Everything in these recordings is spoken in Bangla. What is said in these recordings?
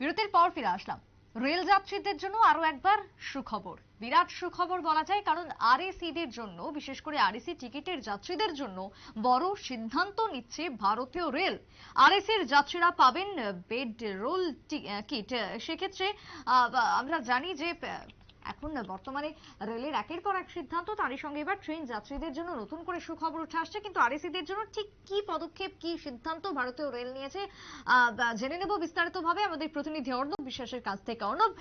বিরতির পর ফিরে আসলাম। রেল যাত্রীদের জন্য আরও একবার সুখবর। বিরাট সুখবর বলা যায়, কারণ আরএসিদের জন্য, বিশেষ করে আরএসি টিকিটের যাত্রীদের জন্য বড় সিদ্ধান্ত নিচ্ছে ভারতীয় রেল। আরএসির যাত্রীরা পাবেন বেড রোল কিট। সেক্ষেত্রে আমরা জানি যে এখন বর্তমানে রেলের একের পর এক সিদ্ধান্ত, তারই সঙ্গে এবার ট্রেন যাত্রীদের জন্য নতুন করে সুখবর উঠে আসছে। কিন্তু আরএসিদের জন্য ঠিক কি পদক্ষেপ, কি সিদ্ধান্ত ভারতীয় রেল নিয়েছে জেনে নেব বিস্তারিতভাবে আমাদের প্রতিনিধি অর্ণব বিশ্বাসের কাছ থেকে। অর্ণব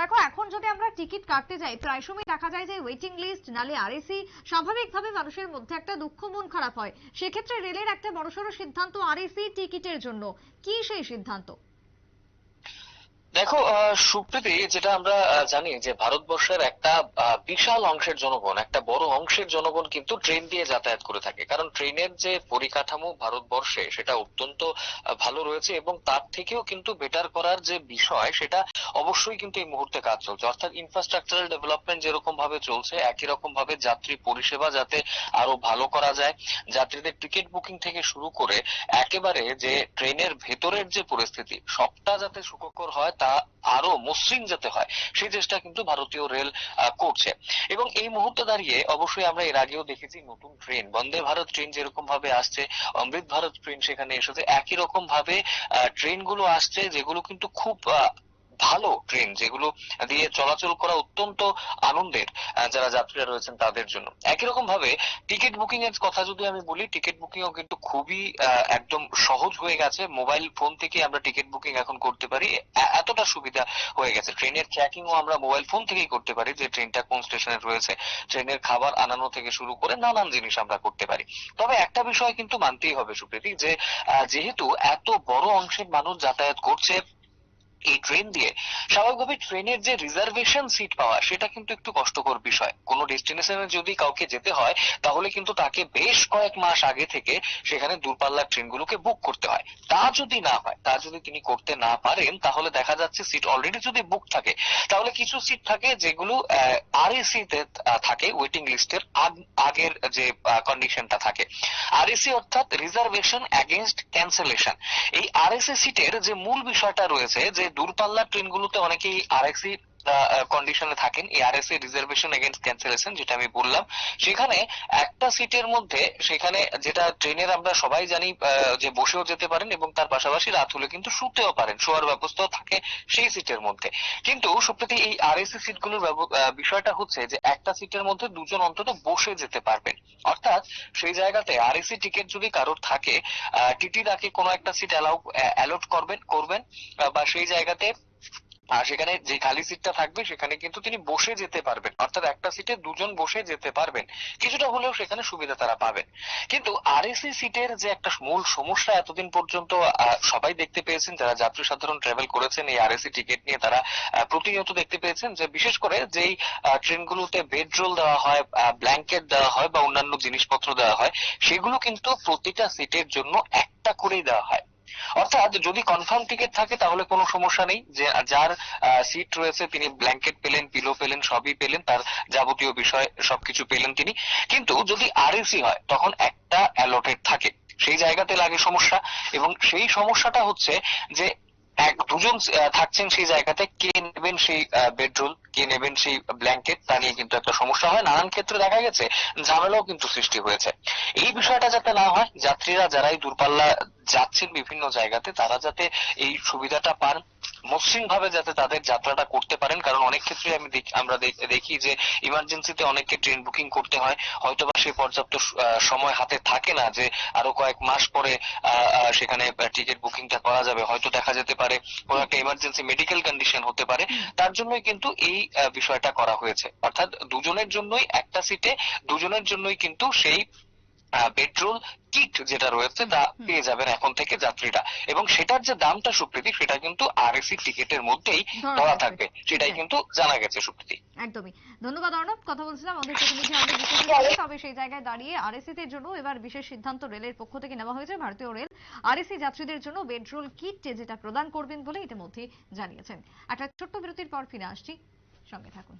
দেখো, এখন যদি আমরা টিকিট কাটতে যাই, প্রায় সময় দেখা যায় যে ওয়েটিং লিস্ট নালে আরএসি স্বাভাবিকভাবে মানুষের মধ্যে একটা দুঃখ, মন খারাপ হয়। সেক্ষেত্রে রেলের একটা বড়সড় সিদ্ধান্ত আরএসি টিকিটের জন্য। কি সেই সিদ্ধান্ত? দেখো সুপ্রীতি, যেটা আমরা জানি যে ভারতবর্ষের একটা বিশাল অংশের জনগণ, একটা বড় অংশের জনগণ কিন্তু ট্রেন দিয়ে যাতায়াত করে থাকে। কারণ ট্রেনের যে পরিকাঠামো ভারতবর্ষে, সেটা অত্যন্ত ভালো রয়েছে এবং তার থেকেও কিন্তু বেটার করার যে বিষয়, সেটা অবশ্যই কিন্তু এই মুহূর্তে কাজ চলছে। অর্থাৎ ইনফ্রাস্ট্রাকচারাল ডেভেলপমেন্ট যেরকম ভাবে চলছে, একই রকম ভাবে যাত্রী পরিষেবা যাতে আরও ভালো করা যায়। যাত্রীদের টিকিট বুকিং থেকে শুরু করে, একেবারে যে ট্রেনের ভেতরের যে পরিস্থিতি, সবটা যাতে সুখকর হয় তা আরও মসৃণ যাতে হয়, সেই চেষ্টা কিন্তু ভারতীয় রেল করছে। এবং এই মুহূর্তে দাঁড়িয়ে অবশ্যই আমরা এর আগেও দেখেছি নতুন ট্রেন। বন্দে ভারত ট্রেন যেরকম ভাবে আসছে, অমৃত ভারত ট্রেন সেখানে এসেছে। একই রকম ভাবে ট্রেনগুলো আসছে, যেগুলো কিন্তু খুব ভালো ট্রেন যেগুলো দিয়ে চলাচল করা অত্যন্ত আনন্দের যারা যাত্রীরা রয়েছেন তাদের জন্য। একই রকম ভাবে টিকিট বুকিং এর কথা যদি আমি বলি, টিকিট বুকিং ও কিন্তু খুবই একদম সহজ হয়ে গেছে। মোবাইল ফোন থেকে আমরা টিকিট বুকিং এখন করতে পারি। এতটা সুবিধা হয়ে গেছে। ট্রেনের ট্র্যাকিং ও আমরা মোবাইল ফোন থেকেই করতে পারি যে ট্রেনটা কোন স্টেশনে রয়েছে। ট্রেনের খাবার আনানো থেকে শুরু করে নানান জিনিস আমরা করতে পারি। তবে একটা বিষয় কিন্তু মানতেই হবে সুপ্রীতি, যে যেহেতু এত বড় অংশের মানুষ যাতায়াত করছে এই ট্রেন দিয়ে, স্বাভাবিকভাবে ট্রেনের যে রিজার্ভেশন সিট পাওয়া, সেটা কিন্তু একটু কষ্টকর বিষয়। কোনো ডেস্টিনেশনে যদি কাউকে যেতে হয়, তাহলে কিন্তু তাকে বেশ কয়েক মাস আগে থেকে সেখানে দূরপাল্লার ট্রেনগুলোকে বুক করতে হয়। তা যদি না হয়, তা যদি তিনি করতে না পারেন, তাহলে দেখা যাচ্ছে সিট অলরেডি যদি বুক থাকে, তাহলে কিছু সিট থাকে যেগুলো আরএসি তে থাকে ওয়েটিং লিস্টের আগের যে কন্ডিশনটা থাকে। আরএসি অর্থাৎ রিজার্ভেশন এগেনস্ট ক্যান্সেলেশন এই আরএসএ সিটের যে মূল বিষয়টা রয়েছে, যে দূরপাল্লার ট্রেনগুলোতে অনেকেই আরএসি কন্ডিশনে থাকেন, এই আরএসএ রিজার্ভেশন এগেনস্ট ক্যান্সেলেশন যেটা আমি বললাম, সেখানে একটা সিটের মধ্যে, সেখানে যেটা ট্রেনের আমরা সবাই জানি যে বসেও যেতে পারেন এবং তার পাশাপাশি রাত হলে কিন্তু শুতেও পারেন, শোয়ার ব্যবস্থাও থাকে সেই সিটের মধ্যে। কিন্তু সুপ্রতি, এই আরএসি সিটগুলোর বিষয়টা হচ্ছে যে একটা সিটের মধ্যে দুজন অন্তত বসে যেতে পারবেন। অর্থাৎ সেই জায়গাতে আরএসি টিকিট যদি কারোর থাকে টিটি তাকে কোনো একটা সিট অ্যালাউ অ্যালট করবেন করবেন বা সেই জায়গাতে আর সেখানে যে খালি সিটটা থাকবে, সেখানে কিন্তু তিনি বসে যেতে পারবেন। অর্থাৎ একটা সিটে দুজন বসে যেতে পারবেন। কিছুটা হলেও সেখানে সুবিধা তারা পাবেন। কিন্তু আরএসি সিটের যে একটা মূল সমস্যা এতদিন পর্যন্ত সবাই দেখতে পেয়েছেন, যারা যাত্রী সাধারণ ট্রাভেল করেছেন, এই আরএসি টিকিট নিয়ে তারা প্রতিনিয়ত দেখতে পেয়েছেন যে বিশেষ করে যেই ট্রেনগুলোতে বেডরোল দেওয়া হয় ব্ল্যাঙ্কেট দেওয়া হয় বা অন্যান্য জিনিসপত্র দেওয়া হয়, সেগুলো কিন্তু প্রতিটা সিটের জন্য একটা করেই দেওয়া হয়। অর্থাৎ যদি কনফার্ম টিকিট থাকে, তাহলে কোনো সমস্যা নেই। যে যার সিট রয়েছে, তিনি ব্ল্যাঙ্কেট পেলেন পিলো পেলেন, সবই পেলেন, তার যাবতীয় বিষয় সবকিছু পেলেন তিনি। কিন্তু যদি আরএসি হয়, তখন একটা অ্যালটেড থাকে। সেই জায়গাতে লাগে সমস্যা। এবং সেই সমস্যাটা হচ্ছে যে এক দুজন থাকছেন সেই জায়গাতে। কে নেবেন সেই বেডরোল কে নেবেন সেই ব্ল্যাঙ্কেট তা নিয়ে কিন্তু একটা সমস্যা হয়। নানান ক্ষেত্রে দেখা গেছে ঝামেলাও কিন্তু সৃষ্টি হয়েছে। এই বিষয়টা যাতে না হয়, যাত্রীরা যারাই দূরপাল্লা যাচ্ছেন বিভিন্ন জায়গাতে, তারা যাতে এই সুবিধাটা পান। মসৃণ ভাবে যাতে তাদের যাত্রাটা করতে পারেন, কারণ অনেক ক্ষেত্রে আমি আমরা দেখি যে ইমার্জেন্সিতে অনেককে ট্রেন বুকিং করতে হয়। হয়তোবা সেই পর্যাপ্ত সময় হাতে থাকে না যে আরও কয়েক মাস পরে সেখানে টিকিট বুকিংটা করা যাবে। হয়তো দেখা যেতে পারে কোনো একটা ইমার্জেন্সি মেডিকেল কন্ডিশন হতে পারে। তার জন্যই কিন্তু এই বিষয়টা করা হয়েছে। অর্থাৎ দুজনের জন্যই একটা সিটে দুজনের জন্যই কিন্তু সেই পেট্রোল কিট যেটা রয়েছে তা পেয়ে যাবেন এখন থেকে যাত্রীরা। এবং সেটার যে দামটা সুপ্রীতি সেটা কিন্তু আরএসি টিকিটের মধ্যেই ধরা থাকবে। সেটাই হ্যাঁ। কিন্তু জানা গেছে সুপ্রীতি। একদমই। ধন্যবাদ অর্ণব। কথা বলছিলাম আমাদের প্রতিনিধি আমাদের বিশেষ তবে সেই জায়গায় দাঁড়িয়ে আরএসি দের জন্য এবার বিশেষ সিদ্ধান্ত রেলের পক্ষ থেকে নেওয়া হয়েছে। ভারতীয় রেল আরএসি যাত্রীদের জন্য বেডরোল কিট যেটা প্রদান করবেন বলে ইতিমধ্যে জানিয়েছেন। একটা ছোট্ট বিরতির পর ফিরে আসছি। সঙ্গে থাকুন।